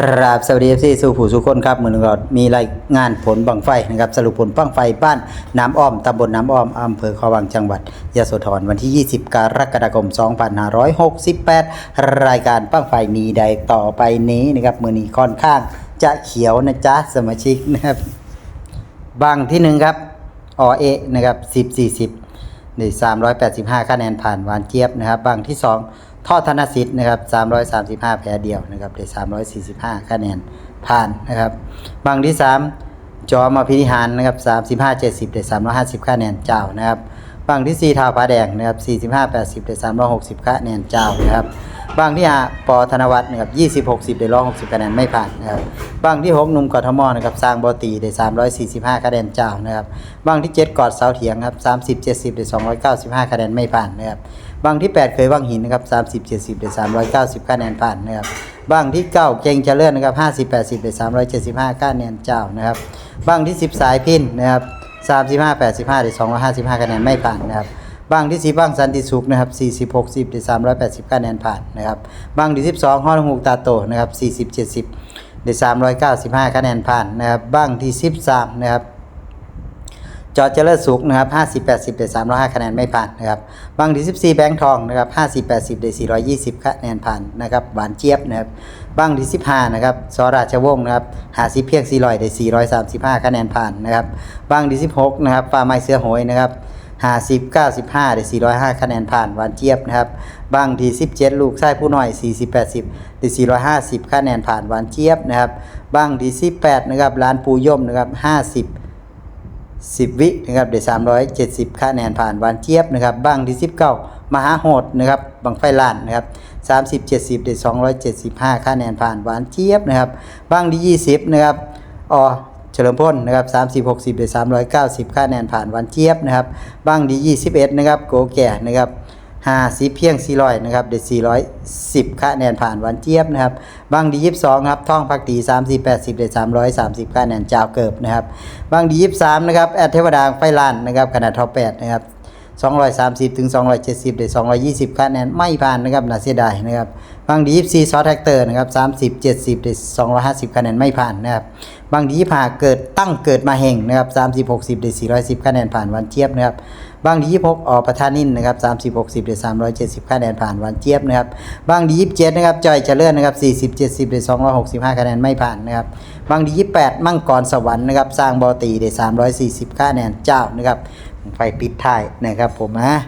กราบสวัสดีที่สู่ผู้สุคนครับมือนงเรามีรายงานผลบังไฟนะครับสรุปผลบังไฟบ้านน้ำอ้อมตำบลน้ำอ้อมอำเภอขวังจังหวัดยโสธรวันที่ 20 กรกฎาคม 2568 รายการบังไฟมีใดต่อไปนี้นะครับมือนี้ค่อนข้างจะเขียวนะจ๊ะสมาชิกนะครับบางที่หนึ่งครับอเอนะครับ10 40ได้385 คะแนนผ่านหวานเจี๊ยบนะครับบางที่ 2 ท่อธนสิทธิ์นะครับ335 แพ้เดียวนะครับได้ 345 คะแนนผ่านนะครับบางที่ 3 จอมาพินิหารนะครับ35 70 ได้ 350 คะแนนเจ้านะครับบางที่ 4 ทาวผาแดงนะครับ45 80 ได้ 360 คะแนนเจ้านะครับ บางที่หาปอธนวัฒน์นะครับยี่สิบหกสิบได้ร้อยหกสิบคะแนนไม่ผ่านนะครับบางที่หกนุ่มกทมนะครับสร้างบอตีได้สามร้อยสี่สิบห้าคะแนนเจ้านะครับบางที่เจ็ดกอดเสาเถียงครับสามสิบเจ็ดสิบได้สองร้อยเก้าสิบห้าคะแนนไม่ผ่านนะครับบางที่แปดเคยบ้างหินนะครับสามสิบเจ็ดสิบได้สามร้อยเก้าสิบคะแนนผ่านนะครับบางที่เก้าเก่งเฉลื่อนนะครับห้าสิบแปดสิบได้สามร้อยเจ็ดสิบห้าคะแนนเจ้านะครับบางที่สิบสายพินนะครับสามสิบห้าแปดสิบห้าได้สองร้อยห้าสิบห้าคะแนนไม่ผ่านนะครับ บางที่10บ้างสันติสุขนะครับ40 60ได้380คะแนนผ่านนะครับบางที่12ฮอดฮูกตาโตนะครับ40 70ได้395คะแนนผ่านนะครับบางที่13นะครับจอเจริญสุขนะครับ50 80ได้305คะแนนไม่ผ่านนะครับบางที่14แบงค์ทองนะครับ50 80ได้420คะแนนผ่านนะครับหวานเจี๊ยบนะครับบางที่15นะครับสราชวงศ์นะครับ50เพียง400ได้435คะแนนผ่านนะครับบางที่16นะครับฟ้าไม้เสือโหยนะครับ 50 95ได้405คะแนนผ่านหวานเจี๊ยบนะครับบางที่17ลูกไส้ผู้น้อย40 80ได้450คะแนนผ่านหวานเจี๊ยบนะครับบางที่18นะครับร้านปูย่มนะครับ50 10วินะครับได้370คะแนนผ่านหวานเจี๊ยบนะครับบ้างที่19มหาโหดนะครับบังไฟล้านนะครับ30 70ได้275คะแนนผ่านหวานเจี๊ยบนะครับบ้างที่20นะครับอ เฉลิมพลนะครับ30 60ได้390คะแนนผ่านวันเจี๊ยบนะครับบ้างที่21นะครับโกแก่นะครับ50เพียง400นะครับได้410คะแนนผ่านวันเจี๊ยบนะครับบางดี22ครับท่องพักตี30 80ได้330คะแนนเจ้าเกิบนะครับบางดี23นะครับแอดเทวดาไฟลานนะครับขนาดท็อป8นะครับ 230 ถึง 270ได้220คะแนนไม่ผ่านนะครับน่าเสียดายนะครับบางดี24ซอสแท็กเตอร์นะครับ30 70ได้250คะแนนไม่ผ่านนะครับบางดีผ่าเกิดตั้งเกิดมาแห่งนะครับ30 60ได้410คะแนนผ่านวันเทียบนะครับ บางดียี่หกออประธานินนะครับสามสิบหกสิบเดือสามร้อยเจ็ดสิบคะแนนผ่านวันเจี๊ยบนะครับบางดียี่เจ็ดนะครับจอยเจริญนะครับสี่สิบเจ็ดสิบเดือสองร้อยหกสิบห้าคะแนนไม่ผ่านนะครับบางดียี่แปดมั่งกรสวรรค์นะครับสร้างบอตีเดือสามร้อยสี่สิบคะแนนเจ้านะครับไฟปิดท้ายนะครับผมฮะ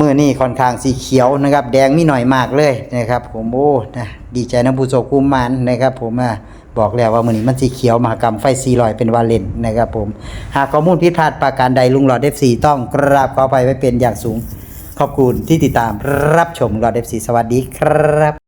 มื่อนี่ค่อนข้างสีเขียวนะครับ แดงมีหน่อยมากเลยนะครับผมโอ้นะดีใจนะผู้โชคคุ้มมันนะครับผมอะ บอกแล้วว่ามือนี้มันสีเขียวมหากรรมไฟสีลอยเป็นวาเลนนะครับผม หากข้อมูลผิดพลาดประการใดลุงหลอดเอฟซีต้องกราบขออภัยไว้เป็นอย่างสูง ขอบคุณที่ติดตามรับชมหลอดเอฟซีสวัสดีครับ